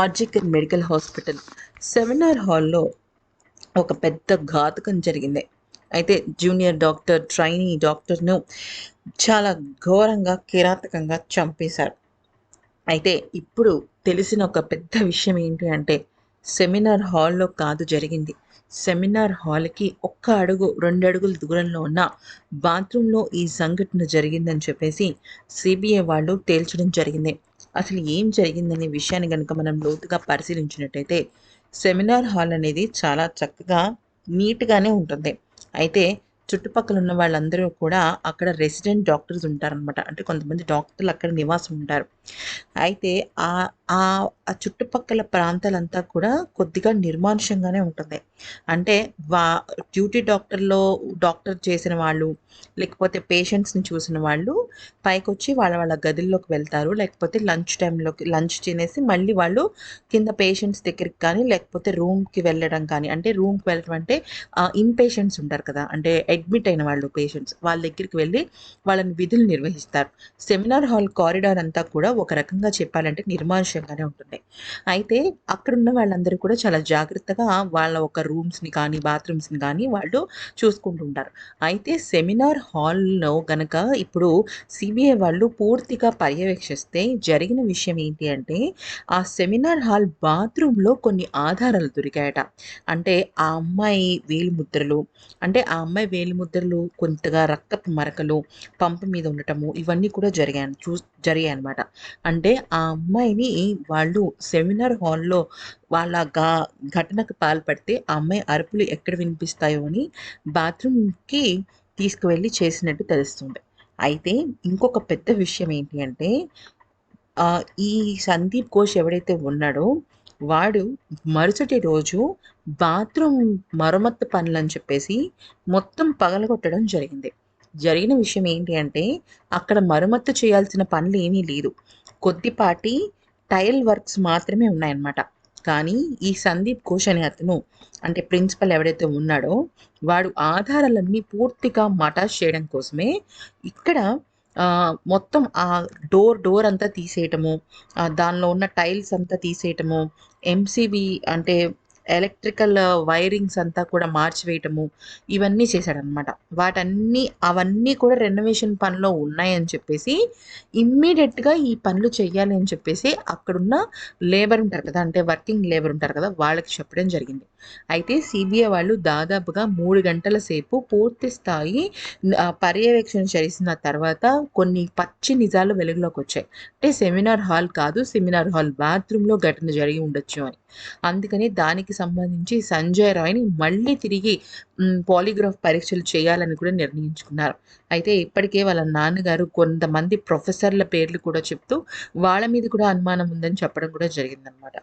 RG Kar medical hospital. Seminar హాల్లో ఒక పెద్ద ఘాతకం జరిగింది. అయితే జూనియర్ డాక్టర్ ట్రైనీ డాక్టర్ను చాలా ఘోరంగా కిరాతకంగా చంపేశారు. అయితే ఇప్పుడు తెలిసిన ఒక పెద్ద విషయం ఏంటి అంటే సెమినార్ హాల్లో కాదు జరిగింది. సెమినార్ హాల్కి ఒక్క అడుగు రెండు అడుగుల దూరంలో ఉన్న బాత్రూంలో ఈ సంఘటన జరిగిందని చెప్పేసి సిబిఐ వాళ్ళు తేల్చడం జరిగింది. అసలు ఏం జరిగిందనే విషయాన్ని కనుక మనం లోతుగా పరిశీలించినట్టయితే సెమినార్ హాల్ అనేది చాలా చక్కగా నీట్గానే ఉంటుంది. అయితే చుట్టుపక్కల ఉన్న వాళ్ళందరూ కూడా అక్కడ రెసిడెంట్ డాక్టర్స్ ఉంటారనమాట అంటే కొంతమంది డాక్టర్లు అక్కడ నివాసం ఉంటారు. అయితే ఆ ఆ చుట్టుపక్కల ప్రాంతాలంతా కూడా కొద్దిగా నిర్మానుషంగానే ఉంటుంది. అంటే వా డ్యూటీ డాక్టర్లో డాక్టర్ చేసిన వాళ్ళు లేకపోతే పేషెంట్స్ని చూసిన వాళ్ళు పైకి వచ్చి వాళ్ళ వాళ్ళ గదుల్లోకి వెళ్తారు. లేకపోతే లంచ్ టైంలోకి లంచ్ తినేసి మళ్ళీ వాళ్ళు కింద పేషెంట్స్ దగ్గరికి కానీ లేకపోతే రూమ్కి వెళ్ళడం కానీ అంటే రూమ్కి వెళ్ళడం అంటే ఇన్ పేషెంట్స్ ఉంటారు కదా అంటే అడ్మిట్ అయిన వాళ్ళు పేషెంట్స్ వాళ్ళ దగ్గరికి వెళ్ళి వాళ్ళని విధులు నిర్వహిస్తారు. సెమినార్ హాల్ కారిడార్ అంతా కూడా ఒక రకంగా చెప్పాలంటే నిర్మానుష్యంగానే ఉంటుంది అయితే అక్కడున్న వాళ్ళందరూ కూడా చాలా జాగ్రత్తగా వాళ్ళ ఒక రూమ్స్ని కానీ బాత్రూమ్స్ని కానీ వాళ్ళు చూసుకుంటుంటారు అయితే సెమినార్ హాల్లో గనక ఇప్పుడు సిబిఐ వాళ్ళు పూర్తిగా పర్యవేక్షిస్తే జరిగిన విషయం ఏంటి అంటే ఆ సెమినార్ హాల్ బాత్రూంలో కొన్ని ఆధారాలు దొరికాయట. అంటే ఆ అమ్మాయి వేలిముద్రలు అంటే ఆ అమ్మాయి వేలిముద్రలు కొంతగా రక్తపు మరకలు పంపు మీద ఉండటము ఇవన్నీ కూడా జరిగాయి చూ జరిగాయి అనమాట అంటే ఆ అమ్మాయిని వాళ్ళు సెమినార్ హాల్లో వాళ్ళ గా ఘటనకు పాల్పడితే ఆ అమ్మాయి అరుపులు ఎక్కడ వినిపిస్తాయో అని బాత్రూమ్కి తీసుకువెళ్ళి చేసినట్టు తెలుస్తుంది. అయితే ఇంకొక పెద్ద విషయం ఏంటి అంటే ఆ, ఈ సందీప్ ఘోష్ ఎవడైతే ఉన్నాడో వాడు మరుసటి రోజు బాత్రూమ్ మరమ్మత్తు పనులు అని చెప్పేసి మొత్తం పగలగొట్టడం జరిగింది. జరిగిన విషయం ఏంటి అంటే అక్కడ మరమ్మత్తు చేయాల్సిన పనులు ఏమీ లేదు. కొద్దిపాటి టైల్ వర్క్స్ మాత్రమే ఉన్నాయన్నమాట. కానీ ఈ సందీప్ ఘోష్ అనే అతను అంటే ప్రిన్సిపల్ ఎవడైతే ఉన్నాడో వాడు ఆధారాలన్నీ పూర్తిగా మటాష్ చేయడం కోసమే ఇక్కడ మొత్తం ఆ డోర్ డోర్ అంతా తీసేయటము దానిలో ఉన్న టైల్స్ అంతా తీసేయటము ఎంసీబీ అంటే ఎలక్ట్రికల్ వైరింగ్స్ అంతా కూడా మార్చివేయటము ఇవన్నీ చేశాడనమాట వాటన్నీ అవన్నీ కూడా రెనోవేషన్ పనిలో ఉన్నాయని చెప్పేసి ఇమ్మీడియట్గా ఈ పనులు చేయాలి అని చెప్పేసి అక్కడున్న లేబర్ ఉంటారు కదా అంటే వర్కింగ్ లేబర్ ఉంటారు కదా వాళ్ళకి చెప్పడం జరిగింది. అయితే సిబిఐ వాళ్ళు దాదాపుగా మూడు గంటల సేపు పూర్తి స్థాయి పర్యవేక్షణ చేసిన తర్వాత కొన్ని పచ్చి నిజాలు వెలుగులోకి వచ్చాయి. అంటే సెమినార్ హాల్ కాదు సెమినార్ హాల్ బాత్రూంలో ఘటన జరిగి ఉండొచ్చు అని. అందుకని దానికి సంబంధించి సంజయ్ రాయ్ని మళ్ళీ తిరిగి పాలిగ్రాఫ్ పరీక్షలు చేయాలని కూడా నిర్ణయించుకున్నారు. అయితే ఇప్పటికే వాళ్ళ నాన్నగారు కొంతమంది ప్రొఫెసర్ల పేర్లు కూడా చెప్తూ వాళ్ళ మీద కూడా అనుమానం ఉందని చెప్పడం కూడా జరిగిందనమాట.